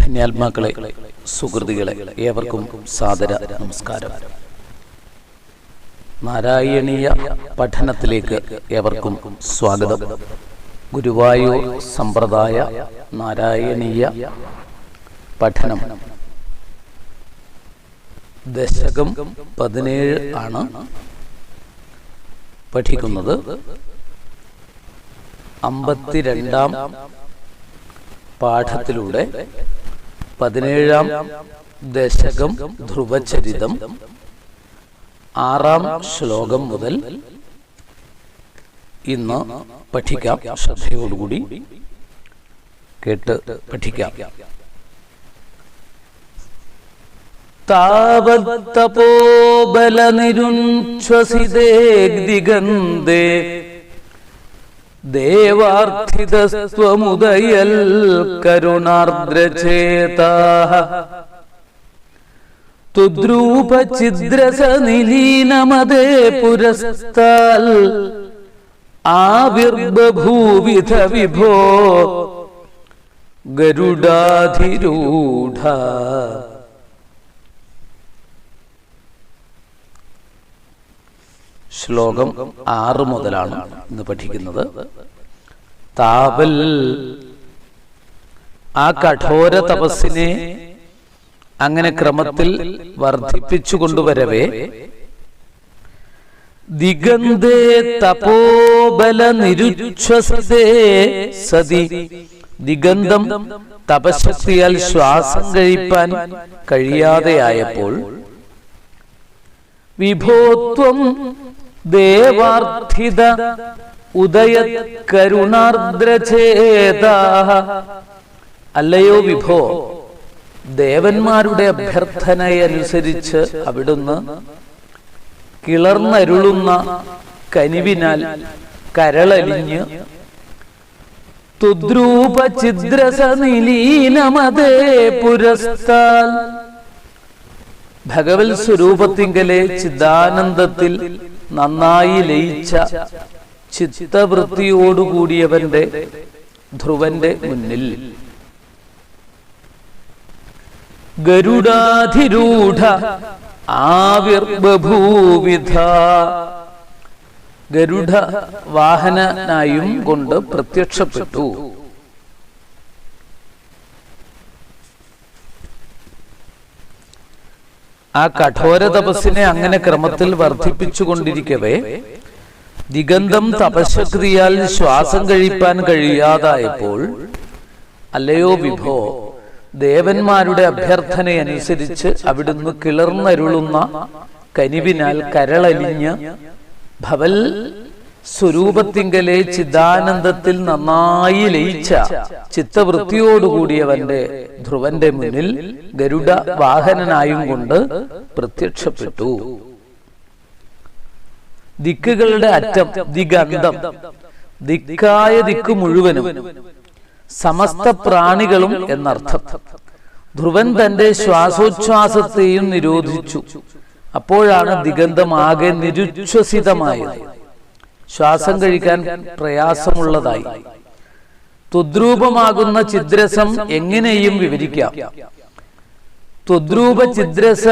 ധന്യാത്മാക്കളെ സുഹൃതികളെ ഏവർക്കും സാദര നമസ്കാരം. നാരായണീയ പഠനത്തിലേക്ക് ഏവർക്കും സ്വാഗതം. ഗുരുവായൂർ സമ്പ്രദായ നാരായണീയ പഠനം. ദശകം പതിനേഴ് ആണ് പഠിക്കുന്നത്. അമ്പത്തിരണ്ടാം പാഠത്തിലൂടെ പതിനേഴാം ദശകം ധ്രുവചരിതം. ആറാം ശ്ലോകം മുതൽ ഇന്ന് പഠിക്കാം. ശ്രദ്ധയോടുകൂടി കേട്ട് പഠിക്കാം. താവത്തപോബലനിരുച്ഛ്വസിതേ ദിഗന്ധേ ദേവാർത്ഥിതസ്ത്വമുദയൽ കരുണാർദ്രചേതാഃ തുദ്രൂപചിദ്രസനിലീനമതേ പുരസ്താൽ ആവിർബഭൂവിധ വിഭോ ഗരുഡാധിരൂഢ. ശ്ലോകം ആറ് മുതലാണ് ഇന്ന് പഠിക്കുന്നത്. താവൽ ആ കഠോര തപസ്സിനെ അങ്ങനെ ക്രമത്തിൽ വർദ്ധിപ്പിച്ചു കൊണ്ടുവരവേ. ദിഗന്ധേ തപോബല നിരുച്ഛസതേ സതി. ദിഗന്ധം തപശക്തിയാൽ ശ്വാസം കഴിപ്പാൻ കഴിയാതെയായപ്പോൾ വിഭോത്വം ദേവാർത്ഥിത ഉദയ കരുണാർദ്രചേത അല്ലയോ വിഭോ ദേവന്മാരുടെ അഭ്യർത്ഥനയനുസരിച്ച് അവിടുന്ന് കിളർന്നരുളുന്ന കനിവിനാൽ കരളലിഞ്ഞ് തുദ്രൂപഛിദ്രസനിലീനമതേ പുരസ്താൽ. ഭഗവത് സ്വരൂപത്തിങ്കലെ ചിദാനന്ദത്തിൽ നന്നായി ലയിച്ച ചിത്തവൃത്തിയോടുകൂടിയവന്റെ ധ്രുവന്റെ മുന്നിൽ. ഗരുഡാധിരൂഢ ആവിർബഭൂവിധ. ഗരുഡ വാഹനനായും കൊണ്ട് പ്രത്യക്ഷപ്പെട്ടു. ആ കഠോര തപസ്സിനെ അങ്ങനെ ക്രമത്തിൽ വർദ്ധിപ്പിച്ചുകൊണ്ടിരിക്കവേ ദിഗന്ധം തപശക്തിയാൽ ശ്വാസം കഴിപ്പാൻ കഴിയാതായപ്പോൾ അല്ലയോ വിഭോ ദേവന്മാരുടെ അഭ്യർത്ഥനയനുസരിച്ച് അവിടുന്ന് കിളർന്നരുളുന്ന കനിവിനാൽ കരളലിഞ്ഞ് ഭവൽ സ്വരൂപത്തിങ്കലെ ചിദാനന്ദത്തിൽ നന്നായി ലയിച്ച ചിത്തവൃത്തിയോടുകൂടിയവന്റെ ധ്രുവന്റെ മുന്നിൽ ഗരുഡ വാഹനനായും കൊണ്ട് പ്രത്യക്ഷപ്പെട്ടു. ദിക്കുകളുടെ അറ്റം ദിഗന്ധം ദിക്കായ ദിക്ക് മുഴുവനും സമസ്ത പ്രാണികളും എന്നർത്ഥം. ധ്രുവൻ തന്റെ ശ്വാസോച്ഛ്വാസത്തെയും നിരോധിച്ചു. അപ്പോഴാണ് ദിഗന്ധം ആകെ നിരുച്ഛ്വസിതമായത് ശ്വാസം കഴിക്കാൻ പ്രയാസമുള്ളതായി. തുദ്രൂപമാകുന്ന ചിദ്രസം എങ്ങനെയും വിവരിക്കാം. ത്വദ്രൂപ ചിദ്രസ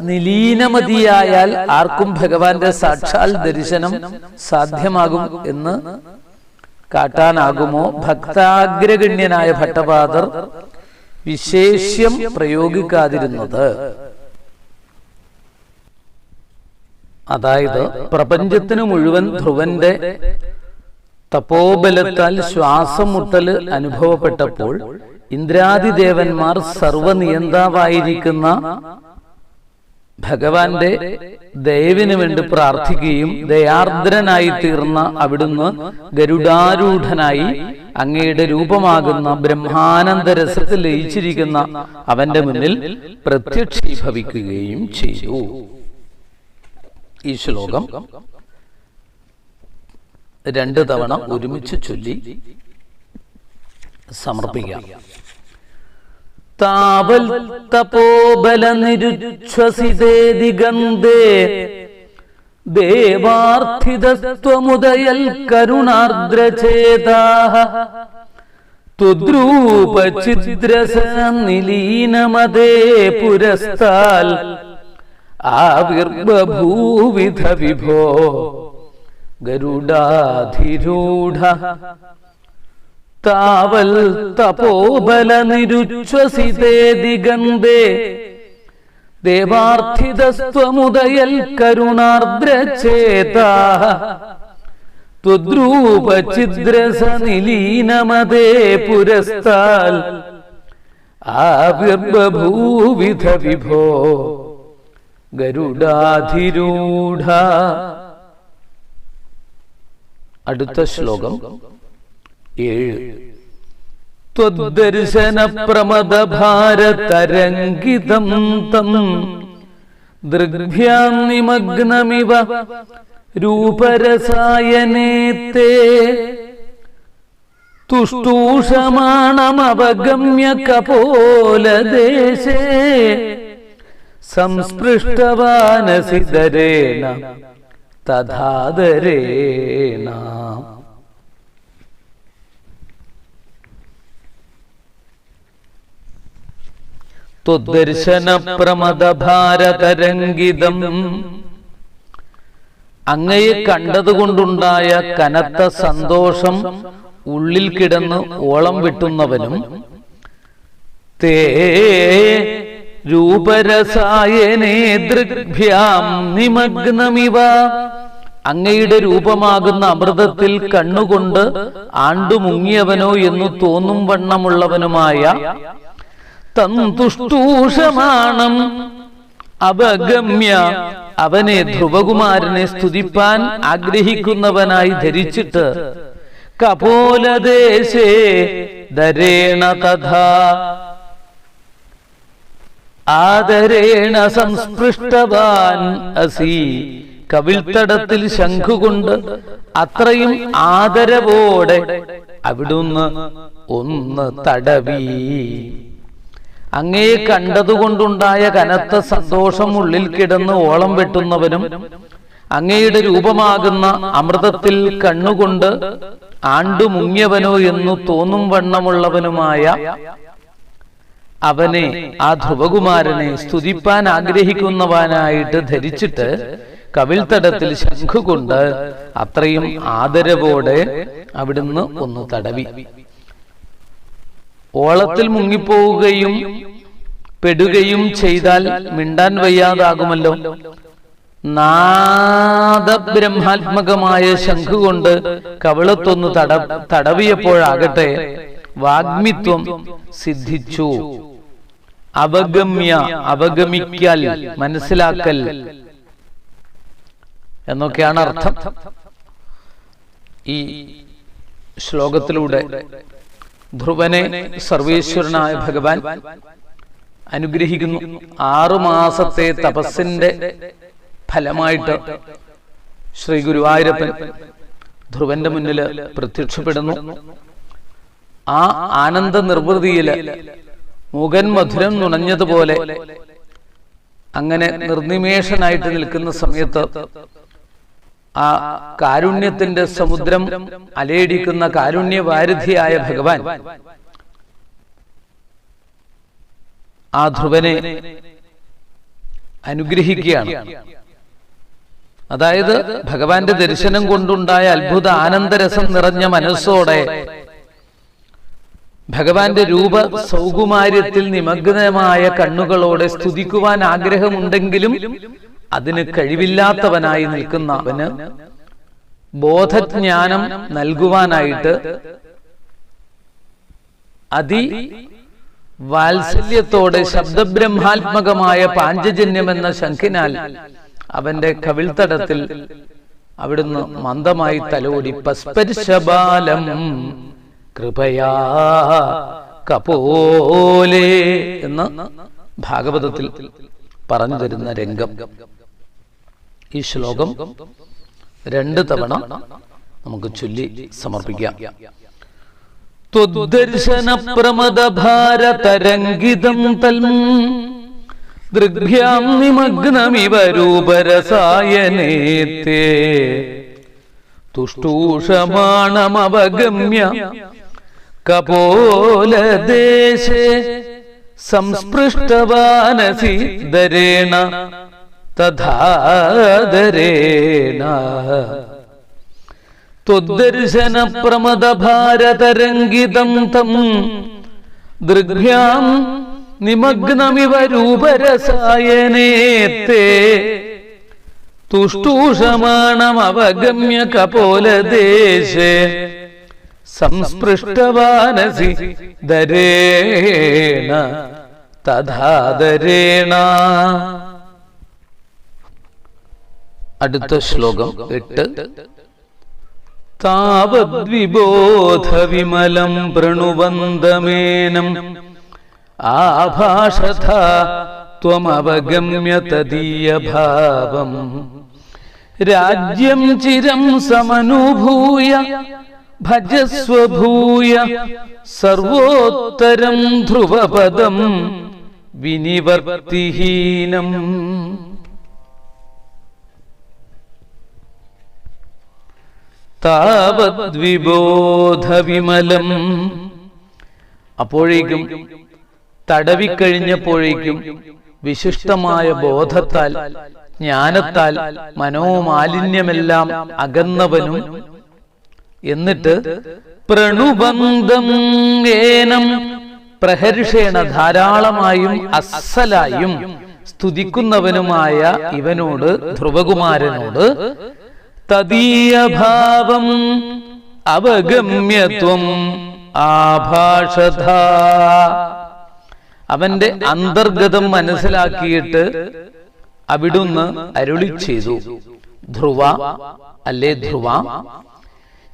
നിലീനമതിയായാൽ ആർക്കും ഭഗവാന്റെ സാക്ഷാൽ ദർശനം സാധ്യമാകും എന്ന് കാട്ടാനാകുമോ? ഭക്താഗ്രഗണ്യനായ ഭട്ടപാദർ വിശേഷ്യം പ്രയോഗിക്കാതിരുന്നത്. അതായത് പ്രപഞ്ചത്തിന് മുഴുവൻ ധ്രുവന്റെ തപോബലത്താൽ ശ്വാസം മുട്ടൽ അനുഭവപ്പെട്ടപ്പോൾ ഇന്ദ്രാദിദേവന്മാർ സർവനിയന്താവായിരിക്കുന്ന ഭഗവാന്റെ ദയവിന് വേണ്ടി പ്രാർത്ഥിക്കുകയും ദയാർദ്രനായി തീർന്ന അവിടുന്ന് ഗരുഡാരൂഢനായി അങ്ങയുടെ രൂപമാകുന്ന ബ്രഹ്മാനന്ദ രസത്തിൽ ലയിച്ചിരിക്കുന്ന അവന്റെ മുന്നിൽ പ്രത്യക്ഷീഭവിക്കുകയും ചെയ്തു. ഈ ശ്ലോകം രണ്ട് തവണ ഒരുമിച്ച് ചൊല്ലി സമർപ്പിക്കാം. താവൽ തപോബല നിരുച്ഛസിതേതി ദിഗന്ധേ ദേവാർത്ഥിതസ്ത്വമുദയൽ കരുണാർദ്രചേതാഹ ത്വദ്രൂപഛിദ്രസ നിലീനമതേ പുരസ്താൽ ആവിർബഭൂവിധ വിഭോ ഗരുഡാധിരൂഢ താവൽ തപോബല നിരുച്ഛ്വസിതേ ദിഗന്ധേ ദേവാർത്ഥിതസ്വമുദയൽ കരുണാർദ്രചേതാ ത്വദ്രൂപചിദ്രസനിലീനമതേ പുരസ്താൽ ആവിർബഭൂവിധ വിഭോ ഗരുഡാധിരൂഢ. അടുത്ത ശ്ലോകം ഏഴ്. ത്വദർശന പ്രമദ ഭാരതരംഗിതം തം ദൃഗ്ഭ്യാം നിമഗ്നമിവ രൂപരസായനേത്തേ തുഷ്ടൂഷമാണമവഗമ്യ കപോലദേശേ സംസ്പൃഷ്ടവാനസിതരേണ തഥാദരേണ ത്വദർശന പ്രമദ ഭാരതരംഗിതം അങ്ങയെ കണ്ടതുകൊണ്ടുണ്ടായ കനത്ത സന്തോഷം ഉള്ളിൽ കിടന്ന് ഓളം വിട്ടുന്നവനും തേ രൂപരസായനേ ദൃഗ്ഭ്യാം നിമഗ്നമിവ. അങ്ങയുടെ രൂപമാകുന്ന അമൃതത്തിൽ കണ്ണുകൊണ്ട് ആണ്ടു മുങ്ങിയവനോ എന്നു തോന്നും വണ്ണമുള്ളവനുമായ തന്തുഷ്ടൂഷമാണം അപഗമ്യ. അവനെ ധ്രുവകുമാരനെ സ്തുതിപ്പാൻ ആഗ്രഹിക്കുന്നവനായി ധരിച്ചിട്ട് കപോലദേശേ ദരേണ തഥാ. ആദരേണ സംസ്പൃഷ്ടവാൻ അസി. കവിൽത്തടത്തിൽ ശംഖുകൊണ്ട് അത്രയും ആദരവോടെ അവിടുന്ന് ഒന്ന് തടവി. അങ്ങയെ കണ്ടതുകൊണ്ടുണ്ടായ കനത്ത സന്തോഷം ഉള്ളിൽ കിടന്ന് ഓളം വെട്ടുന്നവനും അങ്ങയുടെ രൂപമാകുന്ന അമൃതത്തിൽ കണ്ണുകൊണ്ട് ആണ്ടുമുങ്ങിയവനോ എന്നു തോന്നും വണ്ണമുള്ളവനുമായ അവനെ ആ ധ്രുവകുമാരനെ സ്തുതിപ്പാൻ ആഗ്രഹിക്കുന്നവനായിട്ട് ധരിച്ചിട്ട് കവിൾത്തടത്തിൽ ശംഖുകൊണ്ട് അത്രയും ആദരവോടെ അവിടുന്ന് ഒന്ന് തടവി. ഓളത്തിൽ മുങ്ങിപ്പോവുകയും പെടുകയും ചെയ്താൽ മിണ്ടാൻ വയ്യാതാകുമല്ലോ. നാദബ്രഹ്മാത്മകമായ ശംഖു കൊണ്ട് കവിളത്തൊന്ന് തട തടവിയപ്പോഴാകട്ടെ വാഗ്മിത്വം സിദ്ധിച്ചു. അവഗമ്യ അവഗമിക്കൽ മനസ്സിലാക്കൽ എന്നൊക്കെയാണ് അർത്ഥം. ഈ ശ്ലോകത്തിലൂടെ ധ്രുവനെ സർവേശ്വരനായ ഭഗവാൻ അനുഗ്രഹിക്കുന്നു. ആറുമാസത്തെ തപസ്സിന്റെ ഫലമായിട്ട് ശ്രീ ഗുരുവായൂരപ്പൻ ധ്രുവന്റെ മുന്നിൽ പ്രത്യക്ഷപ്പെടുന്നു. ആ ആനന്ദ നിർവൃതിയിൽ മുഖൻ മധുരം നുണഞ്ഞതുപോലെ അങ്ങനെ നിർനിമേഷനായിട്ട് നിൽക്കുന്ന സമയത്ത് ആ കാരുണ്യത്തിന്റെ സമുദ്രം അലയടിക്കുന്ന കാരുണ്യവാരിധിയായ ഭഗവാൻ ആ ധ്രുവനെ അനുഗ്രഹിക്കുകയാണ്. അതായത് ഭഗവാന്റെ ദർശനം കൊണ്ടുണ്ടായ അത്ഭുത ആനന്ദരസം നിറഞ്ഞ മനസ്സോടെ ഭഗവാന്റെ രൂപ സൗകുമാര്യത്തിൽ നിമഗ്നമായ കണ്ണുകളോടെ സ്തുതിക്കുവാൻ ആഗ്രഹമുണ്ടെങ്കിലും അതിന് കഴിവില്ലാത്തവനായി നിൽക്കുന്ന അവന് ബോധജ്ഞാനം നൽകുവാനായിട്ട് അതി വാത്സല്യത്തോടെ ശബ്ദബ്രഹ്മാത്മകമായ പാഞ്ചജന്യം എന്ന ശംഖിനാൽ അവന്റെ കവിൾത്തടത്തിൽ അവിടുന്ന് മന്ദമായി തലോടി പസ്പരിശബാലം കൃപയാ കപോലേ എന്ന് ഭാഗവതത്തിൽ പറഞ്ഞു തരുന്ന രംഗം. ഈ ശ്ലോകം രണ്ട് തവണ നമുക്ക് ചൊല്ലി സമർപ്പിക്കാം. ത്വദ്ദർശന പ്രമദ ഭാരതരംഗിതം തൽം ദൃഗ്ഭ്യാം നിമഗ്നമിവ രൂപരസായനേത്തേ തുഷ്ടൂഷമാണമവഗമ്യ കപോലദേശേ സംസ്പൃഷ്ടവാനസി ദരേണ തഥാദരേണ ത്വദ്ദർശന പ്രമദ ഭാരതരംഗിതം തം ദൃഗ്ഭ്യാം നിമഗ്നമിവ രൂപരസായനേത്തെ തുഷ്ടൂഷമാണമവഗമ്യ കപോലദേശേ. സംസ്പൃഷ്ടവാനസി ദരേണ തഥാദരേണ അടുത്ത ശ്ലോകം എട്ട്. താവദ്വിബോധവിമലം പ്രണുവന്ദമേനം ആഭാഷഥ ത്വമവഗമ്യ തദീയഭാവം രാജ്യം ചിരം സമനുഭൂയ ഭജസ്വഭൂയ സർവോത്തരം ധ്രുവപദം വിനിവർത്തിഹീനം. താവദ്വിബോധവിമലം അപ്പോഴേക്കും തടവിക്കഴിഞ്ഞപ്പോഴേക്കും വിശിഷ്ടമായ ബോധത്താൽ ജ്ഞാനത്താൽ മനോമാലിന്യമെല്ലാം അകന്നവനും എന്നിട്ട് പ്രണുബന്ധം ഏനം പ്രഹർഷേണ ധാരാളമായും അസലായും സ്തുതിക്കുന്നവനുമായ ഇവനോട് ധ്രുവകുമാരനോട് തദീയഭാവം അവഗമ്യത്വം ആഭാഷത അവന്റെ അന്തർഗതം മനസ്സിലാക്കിയിട്ട് അവിടുന്ന് അരുളി ചെയ്തു. ധ്രുവ അല്ലേ ധ്രുവ?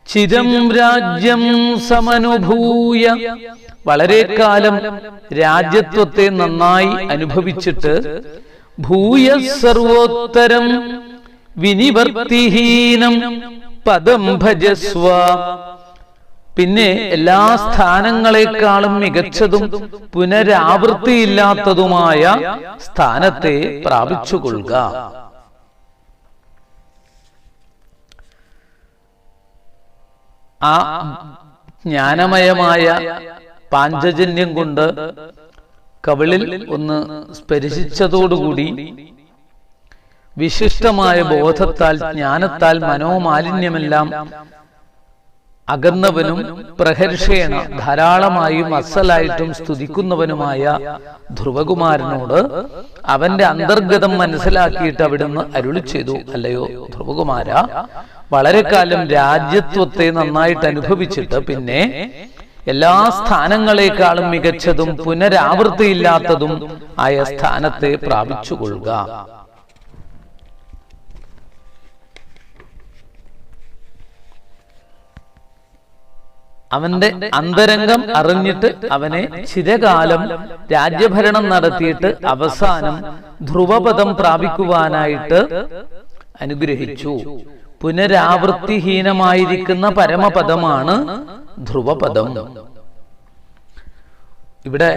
ചിരം രാജ്യം സമനുഭൂയ. വളരെ കാലം രാജ്യത്വത്തെ നന്നായി അനുഭവിച്ചിട്ട് ഭൂയ സർവോത്തരം വിനിവർത്തിഹീനം പദം ഭജസ്വ. പിന്നെ എല്ലാ സ്ഥാനങ്ങളെക്കാളും മികച്ചതും പുനരാവൃത്തിയില്ലാത്തതുമായ സ്ഥാനത്തെ പ്രാപിച്ചുകൊള്ളുക. ആ ജ്ഞാനമയമായ പാഞ്ചജന്യം കൊണ്ട് കവിളിൽ ഒന്ന് സ്പരിശിച്ചതോടുകൂടി വിശിഷ്ടമായ ബോധത്താൽ ജ്ഞാനത്താൽ മനോമാലിന്യമെല്ലാം അകന്നവനും പ്രഹർഷേണ ധാരാളമായും അസലായിട്ടും സ്തുതിക്കുന്നവനുമായ ധ്രുവകുമാരനോട് അവന്റെ അന്തർഗതം മനസ്സിലാക്കിയിട്ട് അവിടുന്ന് അരുളി ചെയ്തു. അല്ലയോ ധ്രുവകുമാര വളരെ കാലം രാജ്യത്വത്തെ നന്നായിട്ട് അനുഭവിച്ചിട്ട് പിന്നെ എല്ലാ സ്ഥാനങ്ങളെക്കാളും മികച്ചതും പുനരാവൃത്തിയില്ലാത്തതും ആയ സ്ഥാനത്തെ പ്രാപിച്ചുകൊള്ളുക. അവന്റെ അന്തരംഗം അറിഞ്ഞിട്ട് അവനെ ചിരകാലം രാജ്യഭരണം നടത്തിയിട്ട് അവസാനം ധ്രുവപദം പ്രാപിക്കുവാനായിട്ട് അനുഗ്രഹിച്ചു. പുനരാവൃത്തിഹീനമായിരിക്കുന്ന പരമപദമാണ് ധ്രുവപദം. ഇവിടെ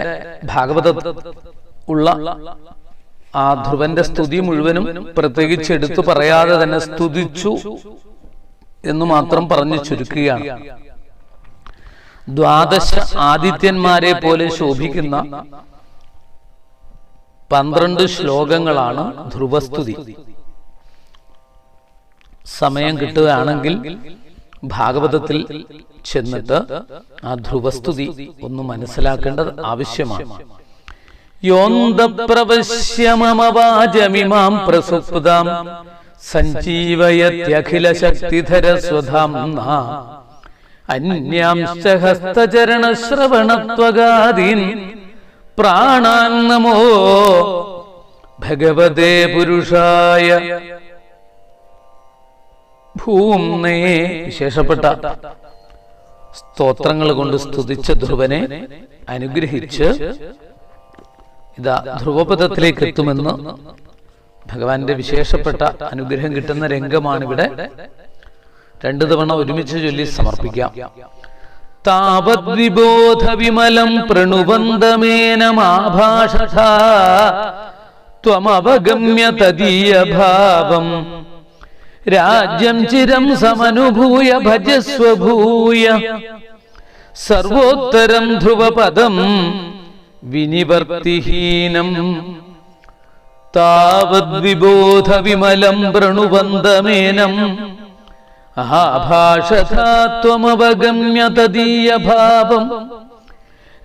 ഭാഗവത ഉള്ള ആ ധ്രുവന്റെ സ്തുതി മുഴുവനും പ്രത്യേകിച്ച് എടുത്തു പറയാതെ തന്നെ സ്തുതിച്ചു എന്ന് മാത്രം പറഞ്ഞു ചുരുക്കുകയാണ്. ദ്വാദശ ആദിത്യന്മാരെ പോലെ ശോഭിക്കുന്ന പന്ത്രണ്ട് ശ്ലോകങ്ങളാണ് ധ്രുവസ്തുതി. സമയം കിട്ടുകയാണെങ്കിൽ ഭാഗവതത്തിൽ ചെന്നിട്ട് ആ ധ്രുവസ്തുതി ഒന്ന് മനസ്സിലാക്കേണ്ടത് ആവശ്യമാണ്. യോന്തപ്രവശ്യമമവാചമിമാം പ്രസുപ്താം സഞ്ജീവയത്യഖില ശക്തിധര സ്വധാം അന്യാംശ്ച ഹസ്തചരണശ്രവണത്വഗാദീൻ പ്രാണാൻ നമോ ഭഗവതേ പുരുഷായ ഭൂംനേ വിശേഷപ്പെട്ട സ്തോത്രങ്ങൾ കൊണ്ട് സ്തുതിച്ച ധ്രുവനെ അനുഗ്രഹിച്ച് ഇതാ ധ്രുവപഥത്തിലേക്ക് എത്തുമെന്ന് ഭഗവാന്റെ വിശേഷപ്പെട്ട അനുഗ്രഹം കിട്ടുന്ന രംഗമാണ് ഇവിടെ രണ്ടു തവണ ഒരുമിച്ച് ചൊല്ലി സമർപ്പിക്കാം. താവദ്വിബോധവിമലം പ്രണുബന്ധമേനമാഭാഷ ത്വമവഗമ്യ തദീയഭാവം രാജ്യം ചിരം സമനുഭൂയ ഭജസ്വഭൂയ. സർവോത്തരം ധ്രുവപദം വിനിവർത്തിഹീനം. താവദ്വിബോധ വിമലം പ്രണുവന്തമേനം അഹാഭാഷതാത്വമവഗമ്യ തദീയ ഭാവം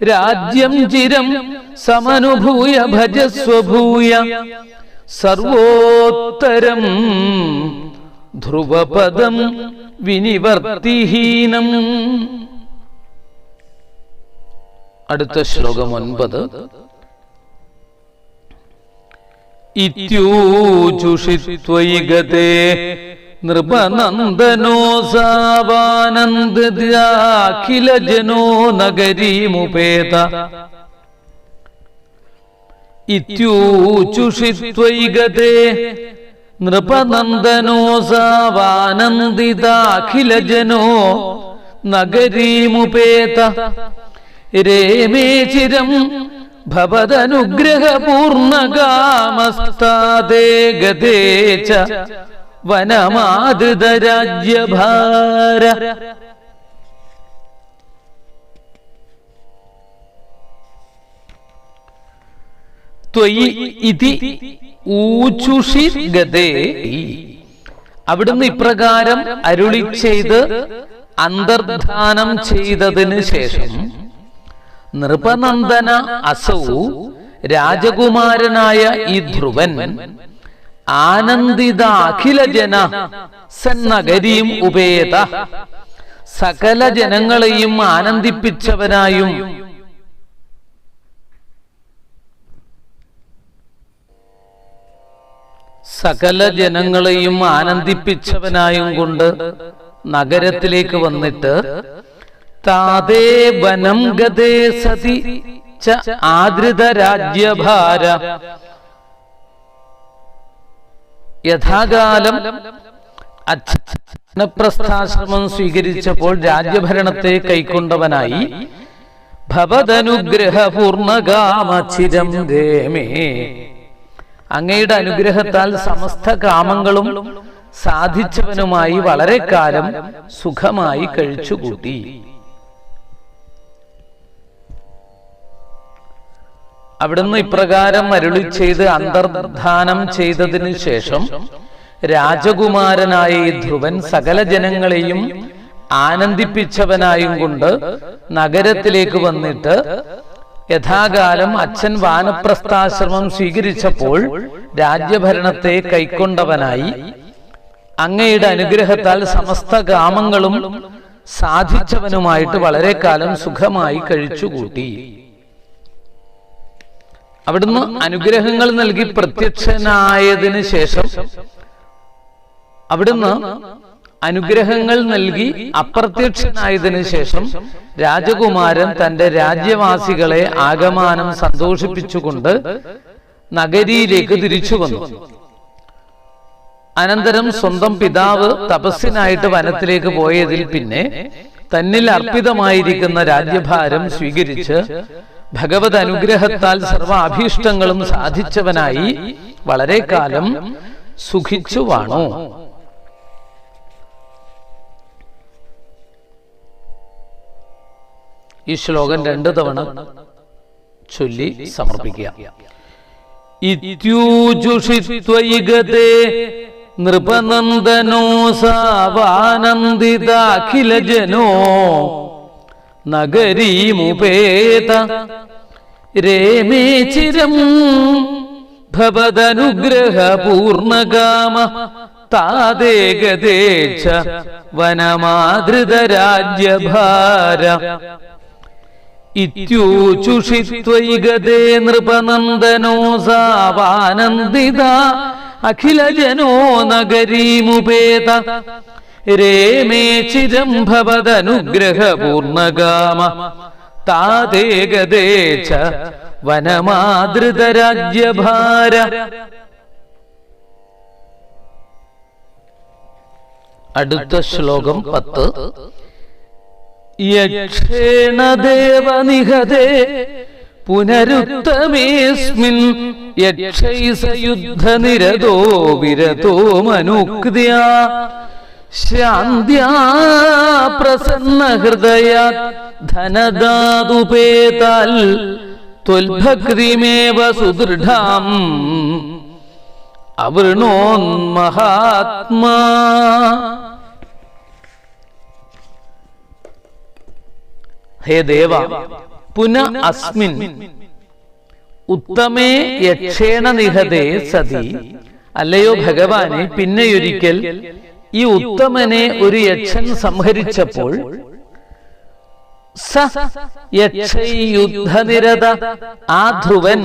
രാജ്യം ചിരം സമനുഭൂയ ഭജസ്വഭൂയ. സർവോത്തരം ധ്രുവപദം വിനിവർത്തിഹീനം. അടുത്ത ശ്ലോകം ഒൻപത്. ഇത്യൂചുഷിത്വയി ഗതേ നൃപനന്ദനോ സാവാനന്ദാഖില ജനോ നഗരീമുപേത. ഇത്യൂചുഷിത്വയി നൃപനന്ദനോ സാവാനന്ദിതാഖില ജനോ നഗരീമുപേത രേമേ ചിരം ഭവദനുഗ്രഹപൂർണകാമസ്താദേ ഗതേ ച വനമാതൃതരാജ്യഭാര. ത്വയി ഇതി ഊചുഷി ഗതേ അവിടുന്ന് ഇപ്രകാരം അരുളി ചെയ്ത് അന്തർധാനം ചെയ്തതിന് ശേഷം നൃപനന്ദന അസൗ രാജകുമാരനായ ഈ ധ്രുവൻ ആനന്ദിത അഖില ജന സന്നഗരിയും ഉപേത. സകല ജനങ്ങളെയും ആനന്ദിപ്പിച്ചവനായും സകല ജനങ്ങളെയും ആനന്ദിപ്പിച്ചവനായും കൊണ്ട് നഗരത്തിലേക്ക് വന്നിട്ട് താതേ വനം ഗതേ സതി ച ആദൃത രാജ്യഭാര. യഥാകാലം അച്ഛനപ്രസ്ഥാശ്രമം സ്വീകരിച്ചപ്പോൾ രാജ്യഭരണത്തെ കൈക്കൊണ്ടവനായി ഭവതനുഗ്രഹപൂർണകാമചിരം രേമേ അങ്ങയുടെ അനുഗ്രഹത്താൽ സമസ്ത കാമങ്ങളും സാധിച്ചവനുമായി വളരെ കാലം സുഖമായി കഴിച്ചുകൂട്ടി. അവിടുന്ന് ഇപ്രകാരം അരുളി ചെയ്ത് അന്തർധാനം ചെയ്തതിനു ശേഷം രാജകുമാരനായ ധ്രുവൻ സകല ജനങ്ങളെയും ആനന്ദിപ്പിച്ചവനായും കൊണ്ട് നഗരത്തിലേക്ക് വന്നിട്ട് യഥാകാലം അച്ഛൻ വാനപ്രസ്ഥാശ്രമം സ്വീകരിച്ചപ്പോൾ രാജ്യഭരണത്തെ കൈക്കൊണ്ടവനായി അങ്ങയുടെ അനുഗ്രഹത്താൽ സമസ്ത ഗ്രാമങ്ങളും സാധിച്ചവനുമായിട്ട് വളരെ കാലം സുഖമായി കഴിച്ചുകൂട്ടി. അവിടുന്ന് അനുഗ്രഹങ്ങൾ നൽകി പ്രത്യക്ഷനായതിനു ശേഷം അവിടുന്ന് അനുഗ്രഹങ്ങൾ നൽകി അപ്രത്യക്ഷനായതിനു ശേഷം രാജകുമാരൻ തന്റെ രാജ്യവാസികളെ ആഗമാനം സന്തോഷിപ്പിച്ചുകൊണ്ട് നഗരിയിലേക്ക് തിരിച്ചു വന്നു. അനന്തരം സ്വന്തം പിതാവ് തപസ്സിനായിട്ട് വനത്തിലേക്ക് പോയതിൽ പിന്നെ തന്നിൽ അർപ്പിതമായിരിക്കുന്ന രാജ്യഭാരം സ്വീകരിച്ച് ഭഗവത് അനുഗ്രഹത്താൽ സർവ അഭീഷ്ടങ്ങളും സാധിച്ചവനായി വളരെ കാലം സുഖിച്ചു വാണു. ഈ ശ്ലോകം രണ്ടു തവണ ചൊല്ലി സമർപ്പിക്കുക. ഇത്യൂജുഷിത്വയി ഗതേ നൃപനന്ദനോ സാവാനന്ദിതാഖില ജനോ നഗരീമുപേത രേമേ ചിരം ഭവദനുഗ്രഹ പൂർണകാമ താതേ സാവാനന്ദിത അഖില ജനോ നഗരീമുപേത രേമേ ചിരം ഭവതനുഗ്രഹപൂർണകാമ പൂർണകാമ ച വനമാതൃതരാജ്യഭാര. രാജ്യഭാര അടുത്ത ശ്ലോകം പത്ത്. യക്ഷേണ ദേവനിഹതേ പുനരുത്തമേസ്മിൻ യക്ഷൈസ യുദ്ധനിരതോ വിരതോ മനുക്തിയ ശാന്ത്യാ പ്രസന്ന ഹൃദയ ധനദാതുപേതാൽ ത്വൽഭക്തിമേവ സുദൃഢാം അവൃണോന്മഹാത്മാ ഹേ ദേവ പുന അസ്മിൻ. ഉത്തമേ യക്ഷേണ നിഹതേ സതി. അല്ലയോ ഭഗവാനെ പിന്നെയൊരിക്കൽ ഈ ഉത്തമനെ ഒരു യക്ഷൻ സംഹരിച്ചപ്പോൾ യുദ്ധനിരത ആ ധ്രുവൻ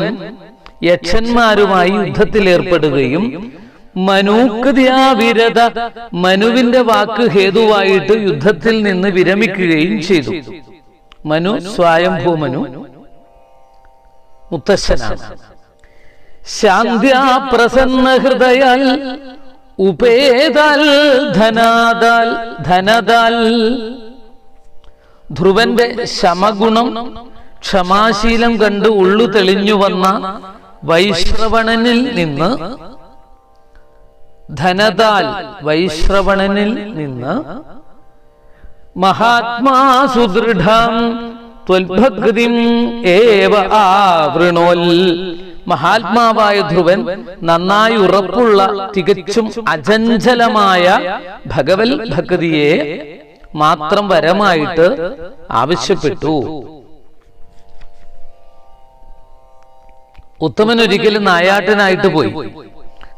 യക്ഷന്മാരുമായി യുദ്ധത്തിൽ ഏർപ്പെടുകയും മനൂക്തിയാവിരത മനുവിന്റെ വാക്ക് ഹേതുവായിട്ട് യുദ്ധത്തിൽ നിന്ന് വിരമിക്കുകയും ചെയ്തു. മനു സ്വയംഭൂമനു മുത്തശ്ശനാണ് ശാന്ത്യാ പ്രസന്ന ഹൃദയാൽ ഉപേതാൽ ധനാദാൽ ധനദാൽ. ധ്രുവന്റെ ശമഗുണം ക്ഷമാശീലം കണ്ട് ഉള്ളു തെളിഞ്ഞു വന്ന വൈശ്രവണനിൽ നിന്ന് ധനദാൽ വൈശ്രവണനിൽ നിന്ന് മഹാത്മാ സുദൃഢം മഹാത്മാവായ ധ്രുവൻ നന്നായി ഉറപ്പുള്ള തികച്ചും അചഞ്ചലമായ ഭഗവൽ ഭക്തിയെ മാത്രം വരമായിട്ട് ആവശ്യപ്പെട്ടു. ഉത്തമൻ ഒരിക്കലും നായാട്ടിനായിട്ട് പോയി.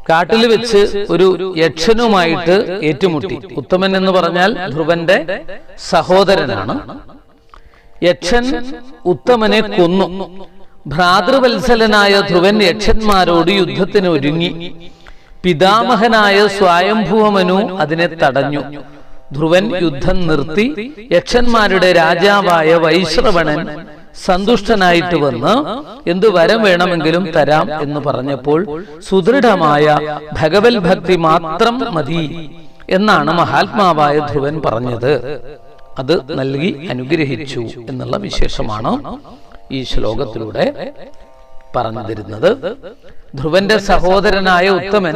കാട്ടിൽ വെച്ച് ഒരു യക്ഷനുമായിട്ട് ഏറ്റുമുട്ടി. ഉത്തമൻ എന്ന് പറഞ്ഞാൽ ധ്രുവന്റെ സഹോദരനാണ്. യക്ഷൻ ഉത്തമനെ കൊന്നു. ഭ്രാതൃവത്സലനായ ധ്രുവൻ യക്ഷന്മാരോട് യുദ്ധത്തിന് ഒരുങ്ങി. പിതാമഹനായ സ്വയംഭൂവമനു അതിനെ തടഞ്ഞു. ധ്രുവൻ യുദ്ധം നിർത്തി യക്ഷന്മാരുടെ രാജാവായ വൈശ്രവണൻ സന്തുഷ്ടനായിട്ട് വന്ന് എന്തു വരം വേണമെങ്കിലും തരാം എന്ന് പറഞ്ഞപ്പോൾ സുദൃഢമായ ഭഗവത് ഭക്തി മാത്രം മതി എന്നാണ് മഹാത്മാവായ ധ്രുവൻ പറഞ്ഞത്. അത് നൽകി അനുഗ്രഹിച്ചു എന്നുള്ള വിശേഷമാണ് ഈ ശ്ലോകത്തിലൂടെ പറഞ്ഞു തരുന്നത് ധ്രുവന്റെ സഹോദരനായ ഉത്തമൻ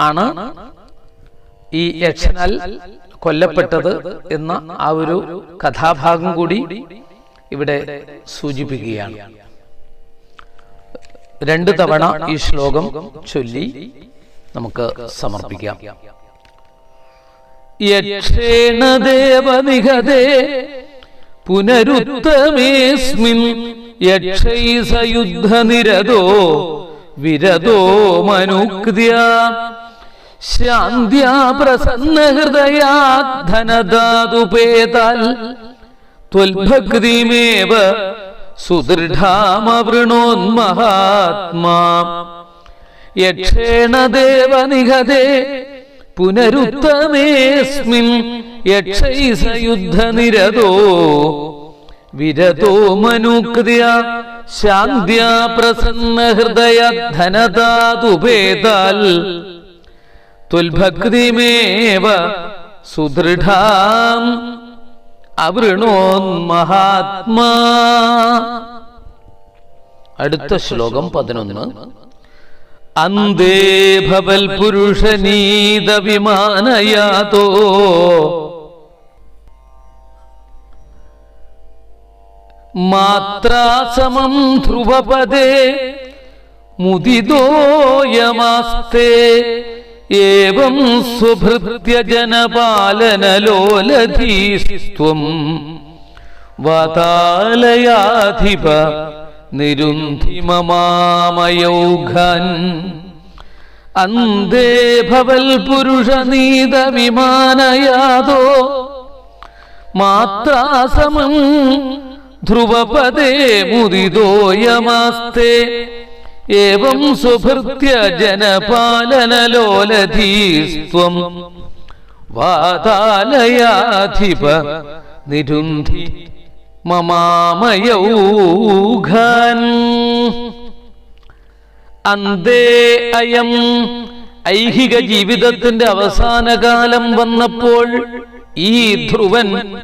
ആണ് ഈ യക്ഷനാൽ കൊല്ലപ്പെട്ടത് എന്ന ആ ഒരു കഥാഭാഗം കൂടി ഇവിടെ സൂചിപ്പിക്കുകയാണ്. രണ്ടു തവണ ഈ ശ്ലോകം ചൊല്ലി നമുക്ക് സമർപ്പിക്കാം. യക്ഷേണ ദേവനിഹതേ പുനരുത്തമേസ്മിൻ യക്ഷൈസയുദ്ധനിരതോ വിരതോ മനുക്യ ശാന്ത്യാ പ്രസന്ന ഹൃദയാ ത്വൽഭക്തിമേവ സുദൃഢാമവൃണോന്മഹാത്മാ. യക്ഷേണ ദേവനിഹതേ പുനരുത്തമേസ്മിൻ യക്ഷൈസയുദ്ധനിരതോ. വിരതോ മനുക്രിയ ശാന്ത്യാ പ്രസന്ന ഹൃദയ ധനദാതുപേതാൽ തുൽഭക്തിമേവ സുദൃഢാം അവൃണോന്മഹാത്മാ അടുത്ത ശ്ലോകം പതിനൊന്ന്. അന്തേ ഭവൽ പുരുഷനീത വിമാനയാതോ മാത്രാസമം ധ്രുവപദേ മുദിതോയമാസ്തേ ഏവം സുഭൃത്യജനപാലനലോലധീസ്ത്വം വാതാലയാധിപ നിരുന്ധിമമാമയൗഘൻ. അന്തേ ഭവൽ പുരുഷനീത വിമാനയാതോ മാത്രാസമം ധ്രുവപദേ മുദിതോയമാസ്തേ. ഏവം സുഭൃത്യ ജനപാലനലോലധീസ്ത്വം വാതാലയാധിപ നിരുന്ധി മമാമയൗഘൻ. അന്തേ അയം ഐഹിക ജീവിതത്തിന്റെ അവസാന കാലം വന്നപ്പോൾ ഈ ധ്രുവൻ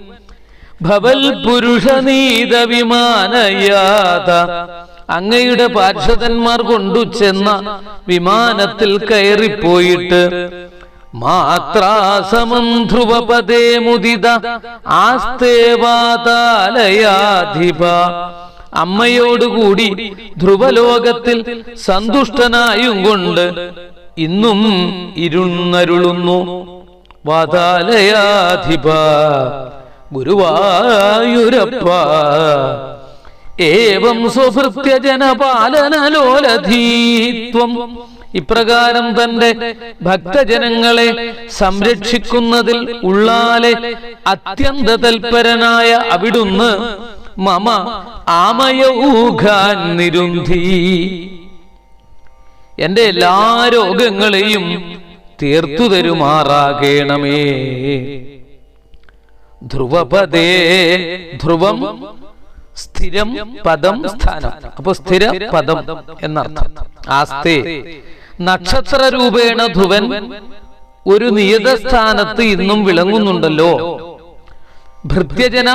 ഭവൽ പുരുഷനീത വിമാനയാത അങ്ങയുടെ പാർശ്വതന്മാർ കൊണ്ടു ചെന്ന വിമാനത്തിൽ കയറിപ്പോയിട്ട് മാത്രാസമം ധ്രുവപദേ മുദിത ആസ്തേവാതാലയാധിപ. അമ്മയോടുകൂടി ധ്രുവലോകത്തിൽ സന്തുഷ്ടനായും കൊണ്ട് ഇന്നും ഇരുന്നരുളുന്നു. വാതാലയാധിപ. ഗുരുവായൂരപ്പ. ഏവം സ്വഭൃത്യജനപാലനലോലധീത്വം. ഇപ്രകാരം തന്റെ ഭക്തജനങ്ങളെ സംരക്ഷിക്കുന്നതിൽ ഉള്ളാലെ അത്യന്ത തൽപരനായ അവിടുന്ന് മമ ആമയൂഖാൻ നിരുന്ധി. എന്റെ എല്ലാ രോഗങ്ങളെയും തീർത്തു തരുമാറാകേണമേ. ധ്രുവപദേ ധ്രുവം സ്ഥിരം പദം സ്ഥാനം. അപ്പൊ സ്ഥിര പദം എന്നർത്ഥം. ആസ്തേ. നക്ഷത്ര രൂപേണ ധുവൻ ഒരു നിയത സ്ഥാനത്ത് ഇന്നും വിളങ്ങുന്നുണ്ടല്ലോ. ഭൃത്യജന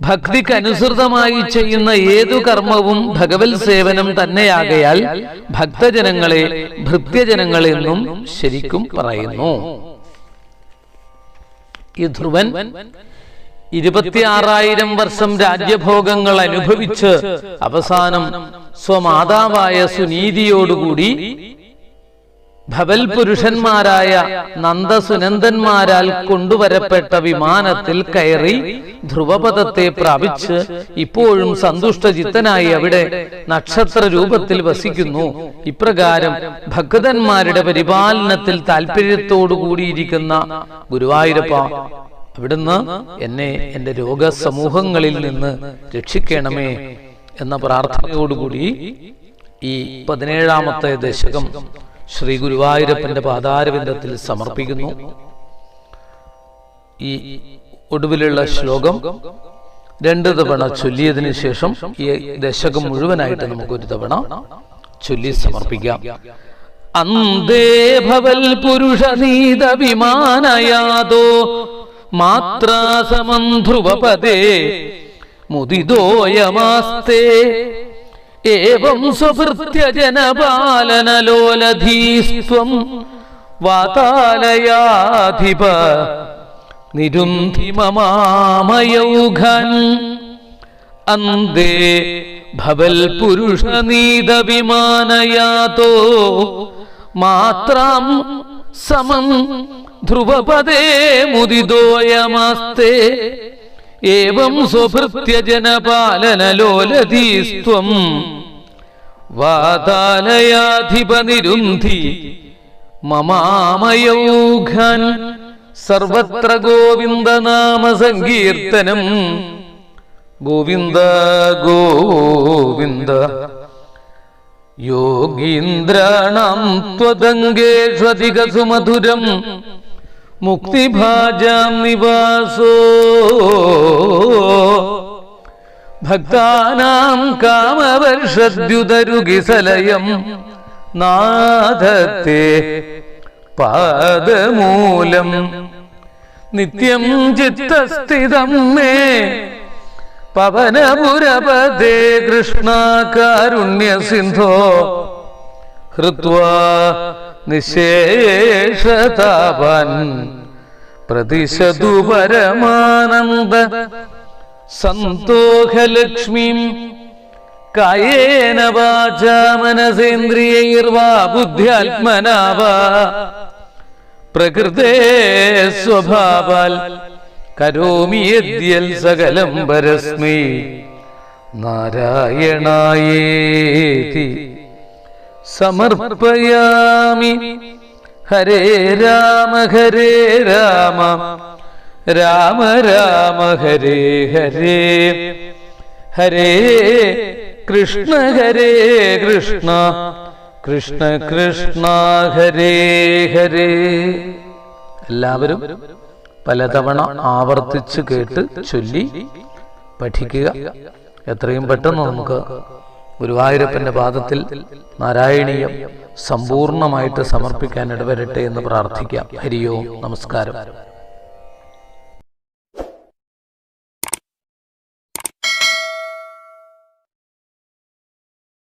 ഭക്തിക്കനുസൃതമായി ചെയ്യുന്ന ഏതു കർമ്മവും ഭഗവത് സേവനം തന്നെയാകയാൽ ഭക്തജനങ്ങളെ ഭൃത്യജനങ്ങളെന്നും ശരിക്കും പറയുന്നു. ഈ ധ്രുവൻ ഇരുപത്തിയാറായിരം വർഷം രാജ്യഭോഗങ്ങൾ അനുഭവിച്ച് അവസാനം സ്വമാതാവായ സുനീതിയോടുകൂടി ഭവൽ പുരുഷന്മാരായ നന്ദസുനന്ദന്മാരാൽ കൊണ്ടുവരപ്പെട്ട വിമാനത്തിൽ കയറി ധ്രുവപദത്തെ പ്രാപിച്ച് ഇപ്പോഴും സന്തുഷ്ടചിത്തനായി അവിടെ നക്ഷത്ര രൂപത്തിൽ വസിക്കുന്നു. ഇപ്രകാരം ഭക്തന്മാരുടെ പരിപാലനത്തിൽ താല്പര്യത്തോടു കൂടിയിരിക്കുന്ന ഗുരുവായൂരപ്പ അവിടുന്ന് എന്നെ എന്റെ രോഗസമൂഹങ്ങളിൽ നിന്ന് രക്ഷിക്കണമേ എന്ന പ്രാർത്ഥനയോടുകൂടി ഈ പതിനേഴാമത്തെ ദശകം ശ്രീ ഗുരുവായൂരപ്പന്റെ പാതാരവിന്ദത്തിൽ സമർപ്പിക്കുന്നു. ഈ ഒടുവിലുള്ള ശ്ലോകം രണ്ട് തവണ ചൊല്ലിയതിനു ശേഷം ഈ ദശകം മുഴുവനായിട്ട് നമുക്ക് ഒരു തവണ ചൊല്ലി സമർപ്പിക്കാം. അന്തേ ഭവൽ പുരുഷനീത വിമാനയാതോ മാത്രാസമം ധ്രുവപദേ സ്വഭൃത്യജനപാലനലോലധീസ്ത്വം വാതാലയാധിപ നിരുന്ധിമമാമയൗഘൻ. അന്തേ ഭവൽ പുരുഷനീത വിമാനയാതോ മാത്രം സമം ധ്രുവപദേ മുദിതോയമാസ്തേ. ഏവം സ്വഭൃത്യജനപാലനലോലധീസ്ത്വം. വാതാലയാധിപനിരുന്ധി. മമാമയൗഘൻ സർവത്ര ഗോവിന്ദനാമ സങ്കീർത്തനം ഗോവിന്ദ ഗോവിന്ദ. യോഗീന്ദ്രണം ത്വദംഗേഷ്വധിക സുമധുരം മുക്തിഭാജാം നിവാസോ? ഭക്താനാം കാമവർഷദ്യുതരുകിസലയം നാഥത്തെ പാദമൂലം. നിത്യം ചിത്തസ്ഥിതം മേ പവനപുരപദേ കൃഷ്ണ കാരുണ്യ സിന്ധോ ഹൃത്വാ നിശേഷതാപൻ പ്രതിശതു പരമാനന്ദ സന്തോഷലക്ഷ്മീം കായേന വാച മനസേന്ദ്രിയൈർവാ ബുദ്ധ്യാത്മനാവ പ്രകൃതേ സ്വഭാവാൽ കരോമി യദ്യൽ സകലം പരസ്മൈ നാരായണായേതി. സമർപ്പയാമി. ഹരേ രാമ ഹരേ രാമ. രാമ രാമ ഹരേ ഹരേ. ഹരേ കൃഷ്ണ ഹരേ കൃഷ്ണ. കൃഷ്ണ കൃഷ്ണ ഹരേ ഹരേ. എല്ലാവരും പലതവണ ആവർത്തിച്ച് കേട്ട് ചൊല്ലി പഠിക്കുക. എത്രയും പെട്ടെന്ന് നമുക്ക് ഗുരുവായൂരപ്പന്റെ പാദത്തിൽ നാരായണീയം സമ്പൂർണമായിട്ട് സമർപ്പിക്കാൻ ഇടവരട്ടെ എന്ന് പ്രാർത്ഥിക്കാം. ഹരിയോ നമസ്കാരം.